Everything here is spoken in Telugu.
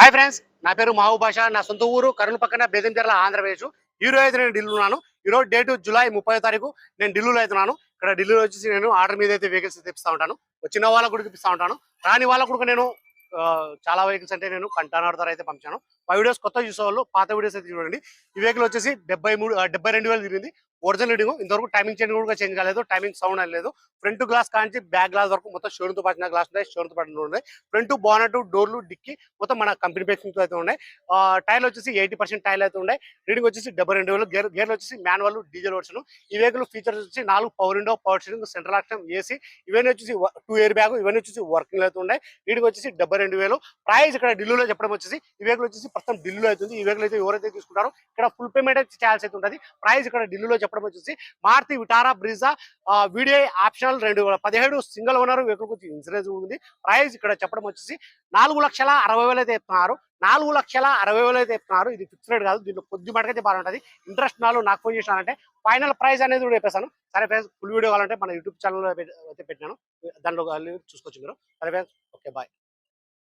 హాయ్ ఫ్రెండ్స్ నా పేరు మహబూబ్ బాషా నా సొంత ఊరు కర్నూలు పక్కన బేదంచెర్ల ఆంధ్రప్రదేశ్. ఈ రోజు అయితే నేను ఢిల్లీ ఉన్నాను. ఈ రోజు డేట్ జూలై ముప్పై తారీఖు నేను ఢిల్లీలో అవుతున్నాను ఇక్కడ ఢిల్లీలో వచ్చేసి నేను ఆర్డర్ మీద అయితే వెహికల్స్ తెప్పిస్తూ ఉంటాను. వచ్చిన వాళ్ళకు కూడా తెప్పిస్తూ ఉంటాను. రాని వాళ్ళకు కూడా నేను చాలా వెహికల్స్ అంటే నేను కంటైనర్ ద్వారా అయితే పంపించాను. మా వీడియోస్ కొత్త చూసేవాళ్ళు పాత వీడియోస్ అయితే చూడండి. ఈ వెహికల్ వచ్చేసి డెబ్బై మూడు డెబ్బై రెండు వేలు తిరిగింది. ఒరిజినల్ రీడింగ్ ఇంతవరకు టైమింగ్ చేంజ్ కూడా చేంజ్ కాలేదు. టైమింగ్ సౌండ్ లేదు. ఫ్రంట్ గ్లాస్ కాంచి బ్యాక్ గ్లాస్ వరకు మొత్తం షోరూమ్తో పాటిన గ్లాస్ ఉన్నాయి. షోరూమ్తో పాటు ఉన్నాయి. ఫ్రంట్ బోనట్ డోర్లు డిక్కి మొత్తం మన కంపెనీ బేసింగ్తో అయితే ఉన్నాయి. టైర్లు వచ్చేసి ఎయిటీ పర్సెంట్ టైర్లు అయితే ఉన్నాయి. రీడింగ్ వచ్చేసి డెబ్బై రెండు వేలు. గేర్ గేర్లు వచ్చేసి మాన్యువల్ డీజిల్ వర్షన్ ఈ వెహికల్ ఫీచర్స్ వచ్చి నాలుగు power window power steering central auction AC ఇవన్నీ వచ్చేసి టూ ఇయర్ బ్యాగ్ ఇవన్నీ వచ్చేసి వర్కింగ్ అయితే ఉన్నాయి. రీడింగ్ వచ్చేసి డెబ్బై రెండు వేలు. ప్రైస్ ఇక్కడ ఢిల్లీలో చెప్పడం వచ్చేసి ఈ వెహికల్ వచ్చేసి ప్రస్తుతం ఢిల్లీలో అవుతుంది ఈ వెహికల్ అయితే ఎవరైతే తీసుకుంటారో ఇక్కడ ఫుల్ పేమెంట్ అయితే చేయాల్సి అయితే ఉంటుంది. ప్రైస్ ఇక్కడ ఢిల్లీలో చెప్పడం వచ్చేసి Maruti Vitara Brezza video optional రెండు పదిహేడు సింగిల్ ఓనర్ వెహికల్ గురించి ఇన్సూరెన్స్ ఉంది. ప్రైస్ ఇక్కడ చెప్పడం వచ్చేసి నాలుగు లక్షల అరవై వేలు అయితే చెప్తున్నారు నాలుగు లక్షల అరవై వేలు అయితే చెప్తున్నారు ఇది ఫిక్స్డ్ రేట్ కాదు. దీంట్లో కొద్ది మటుకైతే బాగుంటుంది ఇంట్రెస్ట్ నాలుగు నాకు ఫోన్ చేసినారంటే ఫైనల్ ప్రైస్ అనేది కూడా చెప్పేసాను సరే ఫ్రెండ్స్ ఫుల్ వీడియో కావాలంటే మన యూట్యూబ్ ఛానల్లో అయితే పెట్టినాను. దాంట్లో చూసుకోవచ్చు మీరు. సరే ఫ్రెండ్స్ ఓకే బాయ్